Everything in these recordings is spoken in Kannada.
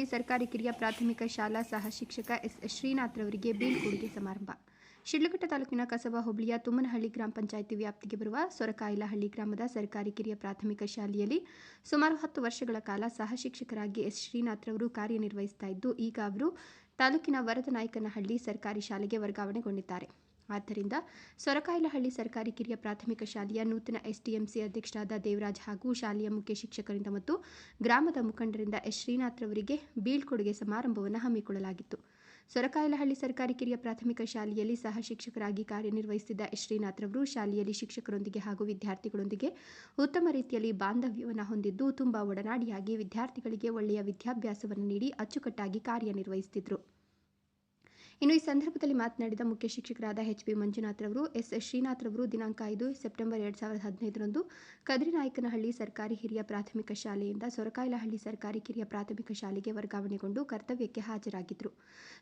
ಸೊರಕಾಯಲಹಳ್ಳಿ ಸರ್ಕಾರಿ ಕಿರಿಯ ಪ್ರಾಥಮಿಕ ಶಾಲಾ ಸಹ ಶಿಕ್ಷಕ ಎಸ್. ಶ್ರೀನಾಥ್ರವರಿಗೆ ಬೀಳ್ಕೊಡುಗೆ ಸಮಾರಂಭ. ಶಿಡ್ಲಘಟ್ಟ ತಾಲೂಕಿನ ಕಸಬಾ ಹೋಬಳಿಯ ತುಮ್ಮನಹಳ್ಳಿ ಗ್ರಾಮ ಪಂಚಾಯಿತಿ ವ್ಯಾಪ್ತಿಗೆ ಬರುವ ಸೊರಕಾಯಿಲಹಳ್ಳಿ ಗ್ರಾಮದ ಸರ್ಕಾರಿ ಕಿರಿಯ ಪ್ರಾಥಮಿಕ ಶಾಲೆಯಲ್ಲಿ ಸುಮಾರು ಹತ್ತು ವರ್ಷಗಳ ಕಾಲ ಸಹ ಶಿಕ್ಷಕರಾಗಿ ಎಸ್. ಶ್ರೀನಾಥ್ರವರು ಕಾರ್ಯನಿರ್ವಹಿಸ್ತಾ ಇದ್ದು, ಈಗ ಅವರು ತಾಲೂಕಿನ ವರದನಾಯಕನಹಳ್ಳಿ ಸರ್ಕಾರಿ ಶಾಲೆಗೆ ವರ್ಗಾವಣೆಗೊಂಡಿದ್ದಾರೆ. ಆದ್ದರಿಂದ ಸೊರಕಾಯಲಹಳ್ಳಿ ಸರ್ಕಾರಿ ಕಿರಿಯ ಪ್ರಾಥಮಿಕ ಶಾಲೆಯ ನೂತನ ಎಸ್ಡಿಎಂಸಿ ಅಧ್ಯಕ್ಷರಾದ ದೇವರಾಜ್ ಹಾಗೂ ಶಾಲೆಯ ಮುಖ್ಯ ಶಿಕ್ಷಕರಿಂದ ಮತ್ತು ಗ್ರಾಮದ ಮುಖಂಡರಿಂದ ಎಸ್. ಶ್ರೀನಾಥ್ರವರಿಗೆ ಬೀಳ್ಕೊಡುಗೆ ಸಮಾರಂಭವನ್ನು ಹಮ್ಮಿಕೊಳ್ಳಲಾಗಿತ್ತು. ಸೊರಕಾಯಲಹಳ್ಳಿ ಸರ್ಕಾರಿ ಕಿರಿಯ ಪ್ರಾಥಮಿಕ ಶಾಲೆಯಲ್ಲಿ ಸಹ ಶಿಕ್ಷಕರಾಗಿ ಕಾರ್ಯನಿರ್ವಹಿಸಿದ್ದ ಎಸ್. ಶ್ರೀನಾಥ್ರವರು ಶಾಲೆಯಲ್ಲಿ ಶಿಕ್ಷಕರೊಂದಿಗೆ ಹಾಗೂ ವಿದ್ಯಾರ್ಥಿಗಳೊಂದಿಗೆ ಉತ್ತಮ ರೀತಿಯಲ್ಲಿ ಬಾಂಧವ್ಯವನ್ನು ಹೊಂದಿದ್ದು, ತುಂಬಾ ಒಡನಾಡಿಯಾಗಿ ವಿದ್ಯಾರ್ಥಿಗಳಿಗೆ ಒಳ್ಳೆಯ ವಿದ್ಯಾಭ್ಯಾಸವನ್ನು ನೀಡಿ ಅಚ್ಚುಕಟ್ಟಾಗಿ ಕಾರ್ಯನಿರ್ವಹಿಸುತ್ತಿದ್ದರು ಇನ್ನು ಈ ಸಂದರ್ಭದಲ್ಲಿ ಮಾತನಾಡಿದ ಮುಖ್ಯ ಶಿಕ್ಷಕರಾದ ಎಚ್ ಪಿ ಮಂಜುನಾಥ್ರವರು ಎಸ್ ಎಸ್ ಶ್ರೀನಾಥ್ರವರು ದಿನಾಂಕ ಐದು ಸೆಪ್ಟೆಂಬರ್ ಎರಡು ಸಾವಿರದ ಹದಿನೈದರಂದು ಕದ್ರಿನಾಯಕನಹಳ್ಳಿ ಸರ್ಕಾರಿ ಹಿರಿಯ ಪ್ರಾಥಮಿಕ ಶಾಲೆಯಿಂದ ಸೊರಕಾಯಿಲಹಳ್ಳಿ ಸರ್ಕಾರಿ ಕಿರಿಯ ಪ್ರಾಥಮಿಕ ಶಾಲೆಗೆ ವರ್ಗಾವಣೆಗೊಂಡು ಕರ್ತವ್ಯಕ್ಕೆ ಹಾಜರಾಗಿದ್ದರು.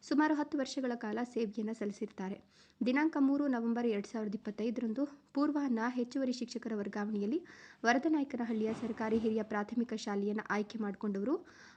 ಸುಮಾರು ಹತ್ತು ವರ್ಷಗಳ ಕಾಲ ಸೇವೆಯನ್ನು ಸಲ್ಲಿಸಿರ್ತಾರೆ. ದಿನಾಂಕ ಮೂರು ನವೆಂಬರ್ ಎರಡು ಸಾವಿರದ ಇಪ್ಪತ್ತೈದರಂದು ಪೂರ್ವಾಹ್ನ ಹೆಚ್ಚುವರಿ ಶಿಕ್ಷಕರ ವರ್ಗಾವಣೆಯಲ್ಲಿ ವರದನಾಯಕನಹಳ್ಳಿಯ ಸರ್ಕಾರಿ ಹಿರಿಯ ಪ್ರಾಥಮಿಕ ಶಾಲೆಯನ್ನು ಆಯ್ಕೆ ಮಾಡಿಕೊಂಡವರು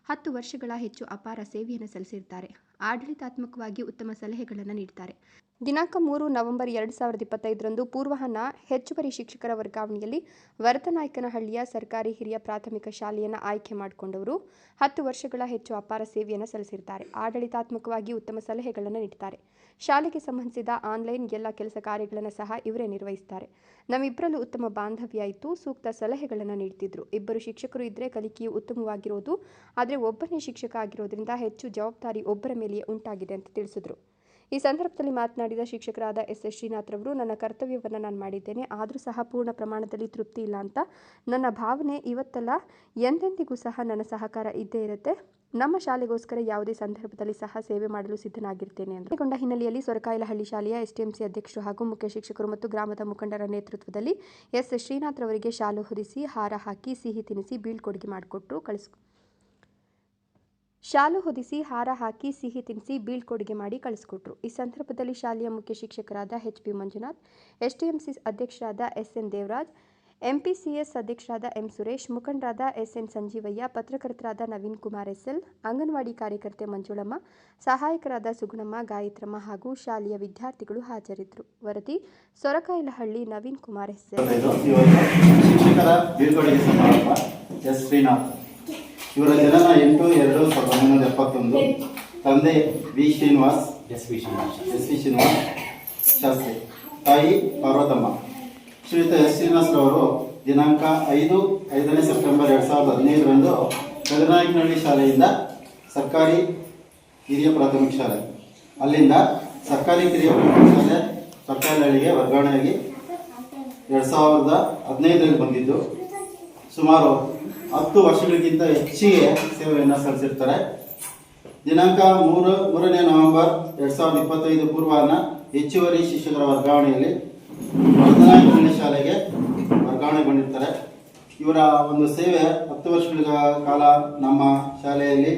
ಹತ್ತು ವರ್ಷಗಳ ಹೆಚ್ಚು ಅಪಾರ ಸೇವೆಯನ್ನು ಸಲ್ಲಿಸಿರ್ತಾರೆ. ಆಡಳಿತಾತ್ಮಕವಾಗಿ ಉತ್ತಮ ಸಲಹೆಗಳನ್ನು ನೀಡ್ತಾರೆ. ದಿನಾಂಕ ಮೂರು ನವೆಂಬರ್ ಎರಡು ಸಾವಿರದ ಇಪ್ಪತ್ತೈದರಂದು ಪೂರ್ವಾಹ್ನ ಹೆಚ್ಚುವರಿ ಶಿಕ್ಷಕರ ವರ್ಗಾವಣೆಯಲ್ಲಿ ವರತನಾಯ್ಕನಹಳ್ಳಿಯ ಸರ್ಕಾರಿ ಹಿರಿಯ ಪ್ರಾಥಮಿಕ ಶಾಲೆಯನ್ನು ಆಯ್ಕೆ ಮಾಡಿಕೊಂಡವರು ಹತ್ತು ವರ್ಷಗಳ ಹೆಚ್ಚು ಅಪಾರ ಸೇವೆಯನ್ನು ಸಲ್ಲಿಸಿರ್ತಾರೆ. ಆಡಳಿತಾತ್ಮಕವಾಗಿ ಉತ್ತಮ ಸಲಹೆಗಳನ್ನು ನೀಡ್ತಾರೆ. ಶಾಲೆಗೆ ಸಂಬಂಧಿಸಿದ ಆನ್ಲೈನ್ ಎಲ್ಲ ಕೆಲಸ ಕಾರ್ಯಗಳನ್ನು ಸಹ ಇವರೇ ನಿರ್ವಹಿಸ್ತಾರೆ. ನಮ್ಮಿಬ್ಬರಲ್ಲೂ ಉತ್ತಮ ಬಾಂಧವ್ಯ ಇತ್ತು, ಸೂಕ್ತ ಸಲಹೆಗಳನ್ನು ನೀಡ್ತಿದ್ರು. ಇಬ್ಬರು ಶಿಕ್ಷಕರು ಇದ್ದರೆ ಕಲಿಕೆಯು ಉತ್ತಮವಾಗಿರೋದು, ಆದರೆ ಒಬ್ಬನೇ ಶಿಕ್ಷಕ ಆಗಿರೋದ್ರಿಂದ ಹೆಚ್ಚು ಜವಾಬ್ದಾರಿ ಒಬ್ಬರ ಮೇಲೆಯೇ ಉಂಟಾಗಿದೆ ಅಂತ ತಿಳಿಸಿದ್ರು. ಈ ಸಂದರ್ಭದಲ್ಲಿ ಮಾತನಾಡಿದ ಶಿಕ್ಷಕರಾದ ಎಸ್ ಎಸ್ ಶ್ರೀನಾಥ್ರವರು ನನ್ನ ಕರ್ತವ್ಯವನ್ನು ನಾನು ಮಾಡಿದ್ದೇನೆ, ಆದರೂ ಸಹ ಪೂರ್ಣ ಪ್ರಮಾಣದಲ್ಲಿ ತೃಪ್ತಿ ಇಲ್ಲ ಅಂತ. ನನ್ನ ಭಾವನೆ ಇವತ್ತಲ್ಲ, ಎಂದೆಂದಿಗೂ ಸಹ ನನ್ನ ಸಹಕಾರ ಇದ್ದೇ ಇರುತ್ತೆ. ನಮ್ಮ ಶಾಲೆಗೋಸ್ಕರ ಯಾವುದೇ ಸಂದರ್ಭದಲ್ಲಿ ಸಹ ಸೇವೆ ಮಾಡಲು ಸಿದ್ಧನಾಗಿರ್ತೇನೆ ಎಂದು ಕೊಂಡ ಹಿನ್ನೆಲೆಯಲ್ಲಿ ಸೊರಕಾಯಿಲಹಳ್ಳಿ ಶಾಲೆಯ ಸಿ ಅಧ್ಯಕ್ಷರು ಹಾಗೂ ಮುಖ್ಯ ಶಿಕ್ಷಕರು ಮತ್ತು ಗ್ರಾಮದ ಮುಖಂಡರ ನೇತೃತ್ವದಲ್ಲಿ ಎಸ್ ಎಸ್ ಶ್ರೀನಾಥ್ರವರಿಗೆ ಶಾಲು ಹೊದಿಸಿ, ಹಾರ ಹಾಕಿ, ಸಿಹಿ ತಿನಿಸಿ, ಬೀಳ್ಕೊಡುಗೆ ಮಾಡಿಕೊಟ್ಟು ಕಳಿಸ್ ಶಾಲು ಹೊದಿಸಿ, ಹಾರ ಹಾಕಿ, ಸಿಹಿ ತಿನ್ನಿಸಿ ಬೀಳ್ಕೊಡುಗೆ ಮಾಡಿ ಕಳಿಸ್ಕೊಟ್ರು. ಈ ಸಂದರ್ಭದಲ್ಲಿ ಶಾಲೆಯ ಮುಖ್ಯ ಶಿಕ್ಷಕರಾದ ಎಚ್ ಪಿ ಮಂಜುನಾಥ್, ಎಸ್ಟಿಎಂಸಿ ಅಧ್ಯಕ್ಷರಾದ ಎಸ್ ಎನ್ ದೇವರಾಜ್, ಎಂಪಿಸಿಎಸ್ ಅಧ್ಯಕ್ಷರಾದ ಎಂ ಸುರೇಶ್, ಮುಖಂಡರಾದ ಎಸ್ ಎನ್ ಸಂಜೀವಯ್ಯ, ಪತ್ರಕರ್ತರಾದ ನವೀನ್ ಕುಮಾರ್ ಎಸ್ಎಲ್, ಅಂಗನವಾಡಿ ಕಾರ್ಯಕರ್ತೆ ಮಂಜುಳಮ್ಮ, ಸಹಾಯಕರಾದ ಸುಗುಣಮ್ಮ ಗಾಯತ್ರಮ್ಮ ಹಾಗೂ ಶಾಲೆಯ ವಿದ್ಯಾರ್ಥಿಗಳು ಹಾಜರಿದ್ದರು. ವರದಿ ಸೊರಕಾಯಿಲಹಳ್ಳಿ ನವೀನ್ ಕುಮಾರ್ ಎಸ್ ಶ್ರೀನಾಥ್. ಇವರ ಜನನ ಎಂಟು ಎರಡು ಸಾವಿರದ ಒಂಬೈನೂರ ಎಪ್ಪತ್ತೊಂದು. ತಂದೆ V. Srinivas S. V. Srinivas. S. V. Srinivas Shastri. ತಾಯಿ ಪಾರ್ವತಮ್ಮ. ಶ್ರೀಯುತ ಎಸ್. ಶ್ರೀನಿವಾಸ್ರವರು ದಿನಾಂಕ ಐದು ಐದನೇ ಸೆಪ್ಟೆಂಬರ್ ಎರಡು ಸಾವಿರದ ಹದಿನೈದರಂದು ಗದನಾಯಕನಹಳ್ಳಿ ಶಾಲೆಯಿಂದ ಸರ್ಕಾರಿ ಹಿರಿಯ ಪ್ರಾಥಮಿಕ ಶಾಲೆ. ಅಲ್ಲಿಂದ ಸರ್ಕಾರಿ ಕಿರಿಯ ಪ್ರಾಥಮಿಕ ಶಾಲೆ ಸರ್ಕಾರಹಳ್ಳಿಗೆ ವರ್ಗಾವಣೆಯಾಗಿ ಎರಡು ಸಾವಿರದ ಹದಿನೈದರಲ್ಲಿ ಬಂದಿದ್ದು. ಸುಮಾರು ಹತ್ತು ವರ್ಷಗಳಿಗಿಂತ ಹೆಚ್ಚಿಗೆ ಸೇವೆಯನ್ನು ಸಲ್ಲಿಸಿರ್ತಾರೆ. ದಿನಾಂಕ ಮೂರು, ಮೂರನೇ ನವೆಂಬರ್ ಎರಡು ಸಾವಿರದ ಇಪ್ಪತ್ತೈದು ಪೂರ್ವಾಹ್ನ ಹೆಚ್ಚುವರಿ ಶಿಕ್ಷಕರ ವರ್ಗಾವಣೆಯಲ್ಲಿ ವರದನಾಯಕನಹಳ್ಳಿ ಶಾಲೆಗೆ ವರ್ಗಾವಣೆಗೊಂಡಿರ್ತಾರೆ. ಇವರ ಒಂದು ಸೇವೆ ಹತ್ತು ವರ್ಷಗಳ ಕಾಲ ನಮ್ಮ ಶಾಲೆಯಲ್ಲಿ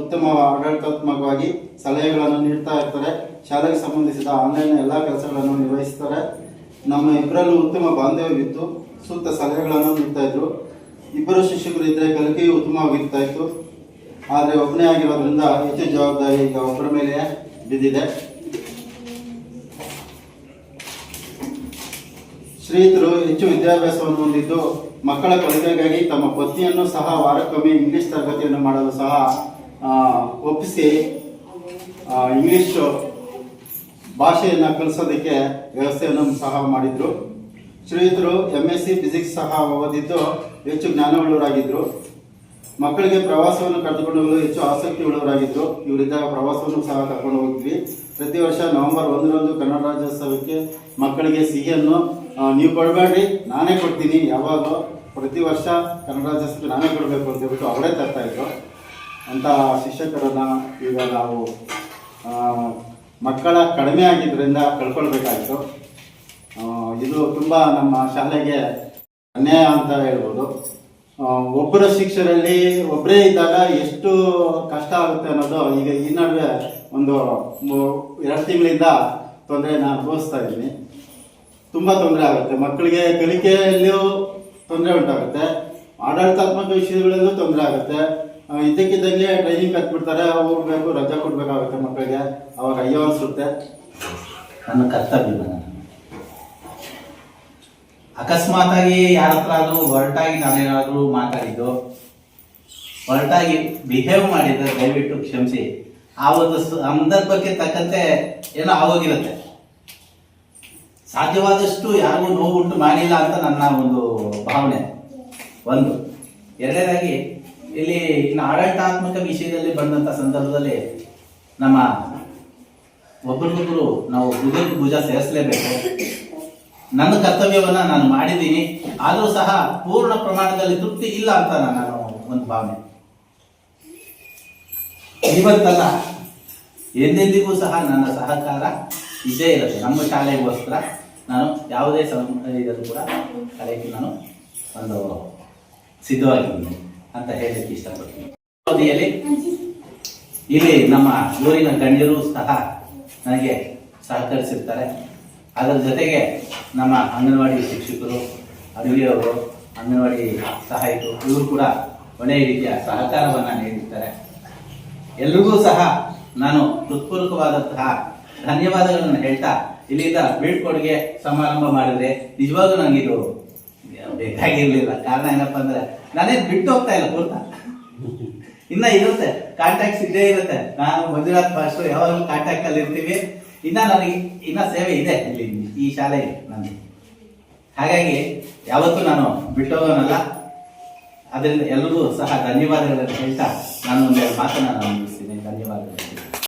ಉತ್ತಮ ಆಡಳಿತಾತ್ಮಕವಾಗಿ ಸಲಹೆಗಳನ್ನು ನೀಡ್ತಾ ಇರ್ತಾರೆ. ಶಾಲೆಗೆ ಸಂಬಂಧಿಸಿದ ಆನ್ಲೈನ್ ಎಲ್ಲ ಕೆಲಸಗಳನ್ನು ನಿರ್ವಹಿಸ್ತಾರೆ. ನಮ್ಮ ಇಬ್ಬರಲ್ಲೂ ಉತ್ತಮ ಬಾಂಧವ್ಯವಿತ್ತು. ಸೂಕ್ತ ಸಲಹೆಗಳನ್ನು ನೀಡ್ತಾ ಇದ್ರು. ಇಬ್ಬರು ಶಿಕ್ಷಕರು ಇದ್ದರೆ ಕಲಿಕೆಯು ಉತ್ತಮವಾಗಿರ್ತಾ ಇತ್ತು ಆದರೆ ಒಬ್ಬನೇ ಆಗಿರೋದ್ರಿಂದ ಹೆಚ್ಚು ಜವಾಬ್ದಾರಿ ಈಗ ಒಬ್ಬರ ಮೇಲೆ ಬಿದ್ದಿದೆ. ಶ್ರೀಯುತರು ಹೆಚ್ಚು ವಿದ್ಯಾಭ್ಯಾಸವನ್ನು ಹೊಂದಿದ್ದು ಮಕ್ಕಳ ಕಲಿಕೆಗಾಗಿ ತಮ್ಮ ಪತ್ನಿಯನ್ನು ಸಹ ವಾರಕ್ಕೊಮ್ಮೆ ಇಂಗ್ಲಿಷ್ ತರಗತಿಯನ್ನು ಮಾಡಲು ಸಹ ಒಪ್ಪಿಸಿ ಇಂಗ್ಲಿಷ್ ಭಾಷೆಯನ್ನು ಕಲಿಸೋದಕ್ಕೆ ವ್ಯವಸ್ಥೆಯನ್ನು ಸಹ ಮಾಡಿದ್ರು. ಶ್ರೀಯುತರು ಎಂ ಎಸ್ ಸಿ ಫಿಸಿಕ್ಸ್ ಸಹ ಓದಿದ್ದು ಹೆಚ್ಚು ಜ್ಞಾನವುಳ್ಳವರಾಗಿದ್ದರು ಮಕ್ಕಳಿಗೆ ಪ್ರವಾಸವನ್ನು ಕರೆದುಕೊಂಡು ಹೋಗಲು ಹೆಚ್ಚು ಆಸಕ್ತಿ ಉಳ್ಳವರಾಗಿದ್ದರು ಇವರಿಂದ ಪ್ರವಾಸವನ್ನು ಸಹ ಕರ್ಕೊಂಡು ಹೋಗ್ತೀವಿ ಪ್ರತಿ ವರ್ಷ ನವೆಂಬರ್ ಒಂದರಂದು ಕನ್ನಡ ರಾಜ್ಯೋತ್ಸವಕ್ಕೆ ಮಕ್ಕಳಿಗೆ ಸಿಹಿಯನ್ನು ನೀವು ಕೊಡಬೇಡ್ರಿ, ನಾನೇ ಕೊಡ್ತೀನಿ, ಯಾವಾಗ ಪ್ರತಿ ವರ್ಷ ಕನ್ನಡ ರಾಜ್ಯೋತ್ಸವಕ್ಕೆ ನಾನೇ ಕೊಡಬೇಕು ಅಂತ ಹೇಳ್ಬಿಟ್ಟು ಅವರೇ ತರ್ತಾ ಇದ್ರು. ಶಿಕ್ಷಕರನ್ನು ಈಗ ನಾವು ಮಕ್ಕಳ ಕಡಿಮೆ ಆಗಿದ್ದರಿಂದ ಕಳ್ಕೊಳ್ಬೇಕಾಯಿತು ಇದು ತುಂಬ ನಮ್ಮ ಶಾಲೆಗೆ ಅನ್ಯಾಯ ಅಂತ ಹೇಳ್ಬೋದು. ಒಬ್ಬರ ಶಿಕ್ಷರಲ್ಲಿ ಒಬ್ಬರೇ ಇದ್ದಾಗ ಎಷ್ಟು ಕಷ್ಟ ಆಗುತ್ತೆ ಅನ್ನೋದು ಈಗ ಈ ನಡುವೆ ಒಂದು ಎರಡು ತಿಂಗಳಿಂದ ತೊಂದರೆನ ಅನುಭವಿಸ್ತಾ ಇದ್ದೀನಿ. ತುಂಬ ತೊಂದರೆ ಆಗುತ್ತೆ. ಮಕ್ಕಳಿಗೆ ಕಲಿಕೆಯಲ್ಲಿಯೂ ತೊಂದರೆ ಉಂಟಾಗುತ್ತೆ. ಆಡಳಿತಾತ್ಮಕ ವಿಷಯಗಳಲ್ಲೂ ತೊಂದರೆ ಆಗುತ್ತೆ. ಇದಕ್ಕಿದ್ದಂಗೆ ಟ್ರೈನಿಂಗ್ ಕತ್ಬಿಡ್ತಾರೆ ಹೋಗ್ಬೇಕು, ರಜಾ ಕೊಡ್ಬೇಕಾಗುತ್ತೆ ಮಕ್ಕಳಿಗೆ. ಅವಾಗ ಅಯ್ಯೋ ಅನ್ಸುತ್ತೆ. ನನ್ನ ಕರ್ತವ್ಯ ನನ್ನ ಅಕಸ್ಮಾತಾಗಿ ಯಾರ ಹತ್ರ ಆದ್ರೂ ಹೊರಟಾಗಿ ನಾನೇನಾದ್ರೂ ಮಾತಾಡಿದ್ದು, ಹೊರಟಾಗಿ ಬಿಹೇವ್ ಮಾಡಿದ್ರೆ ದಯವಿಟ್ಟು ಕ್ಷಮಿಸಿ. ಆ ಒಂದು ಸಂದರ್ಭಕ್ಕೆ ತಕ್ಕಂತೆ ಏನೋ ಆಗೋಗಿರುತ್ತೆ. ಸಾಧ್ಯವಾದಷ್ಟು ಯಾರಿಗೂ ನೋವು ಉಂಟು ಮಾಡಿಲ್ಲ ಅಂತ ನನ್ನ ಒಂದು ಭಾವನೆ. ಒಂದು. ಎರಡನೇದಾಗಿ, ಇಲ್ಲಿ ಇನ್ನು ಆಡಳಿತಾತ್ಮಕ ವಿಷಯದಲ್ಲಿ ಬಂದಂಥ ಸಂದರ್ಭದಲ್ಲಿ ನಮ್ಮ ಒಬ್ಬರಿಗೊಬ್ಬರು ನಾವು ಭುಜಕ್ಕೆ ಭುಜ ಸೇರಿಸಲೇಬೇಕು. ನನ್ನ ಕರ್ತವ್ಯವನ್ನ ನಾನು ಮಾಡಿದ್ದೀನಿ. ಆದರೂ ಸಹ ಪೂರ್ಣ ಪ್ರಮಾಣದಲ್ಲಿ ತೃಪ್ತಿ ಇಲ್ಲ ಅಂತ ನನ್ನ ಒಂದು ಭಾವನೆ. ಇವತ್ತಲ್ಲ, ಎಂದೆಂದಿಗೂ ಸಹ ನನ್ನ ಸಹಕಾರ ಇದೇ ಇರುತ್ತೆ. ನಮ್ಮ ಶಾಲೆಗೋಸ್ಕರ ನಾನು ಯಾವುದೇ ಸಂ ಇದನ್ನು ಕೂಡ ಕಲೆಗೆ ನಾನು ಒಂದು ಸಿದ್ಧವಾಗಿದ್ದೀನಿ ಅಂತ ಹೇಳಲಿಕ್ಕೆ ಇಷ್ಟಪಡ್ತೀನಿ. ಇಲ್ಲಿ ನಮ್ಮ ಊರಿನ ಗಣ್ಯರು ಸಹ ನನಗೆ ಸಹಕರಿಸಿರ್ತಾರೆ. ಅದರ ಜೊತೆಗೆ ನಮ್ಮ ಅಂಗನವಾಡಿ ಶಿಕ್ಷಕರು ಅಡುಗೆಯವರು ಅಂಗನವಾಡಿ ಸಹಾಯಕರು, ಇವರು ಕೂಡ ಒಳ್ಳೆಯ ರೀತಿಯ ಸಹಕಾರವನ್ನು ನೀಡಿರ್ತಾರೆ. ಎಲ್ರಿಗೂ ಸಹ ನಾನು ಹೃತ್ಪೂರ್ವಕವಾದಂತಹ ಧನ್ಯವಾದಗಳನ್ನು ಹೇಳ್ತಾ ಇಲ್ಲಿಂದ ಬೀಳ್ಕೊಡುಗೆ ಸಮಾರಂಭ ಮಾಡಿದ್ರೆ ನಿಜವಾಗೂ ನನಗಿದು ಬೇಕಾಗಿರ್ಲಿಲ್ಲ. ಕಾರಣ ಏನಪ್ಪ ಅಂದ್ರೆ ನಾನೇನು ಬಿಟ್ಟು ಹೋಗ್ತಾ ಇಲ್ಲ ಪೂರ್ತ ಇನ್ನ ಇರುತ್ತೆ ಕಾಂಟ್ಯಾಕ್ಟ್ಸ್ ಇದ್ದೇ ಇರುತ್ತೆ. ನಾನು ಮಂಜುನಾಥ್ ಮಾಸ್ಟರ್ ಯಾವಾಗಲೂ ಕಾಂಟ್ಯಾಕ್ಟ್ ಅಲ್ಲಿ ಇರ್ತೀವಿ ಇನ್ನ ನನಗೆ ಇನ್ನ ಸೇವೆ ಇದೆ ಇಲ್ಲಿ ಈ ಶಾಲೆ ನನಗೆ ಹಾಗಾಗಿ ಯಾವತ್ತೂ ನಾನು ಬಿಟ್ಟೋಗೋನಲ್ಲ. ಅದರಿಂದ ಎಲ್ಲರಿಗೂ ಸಹ ಧನ್ಯವಾದಗಳನ್ನು ಹೇಳ್ತಾ ನಾನು ಒಂದೆರಡು ಮಾತನ್ನು ನಾನು ಮುಗಿಸ್ತೀನಿ.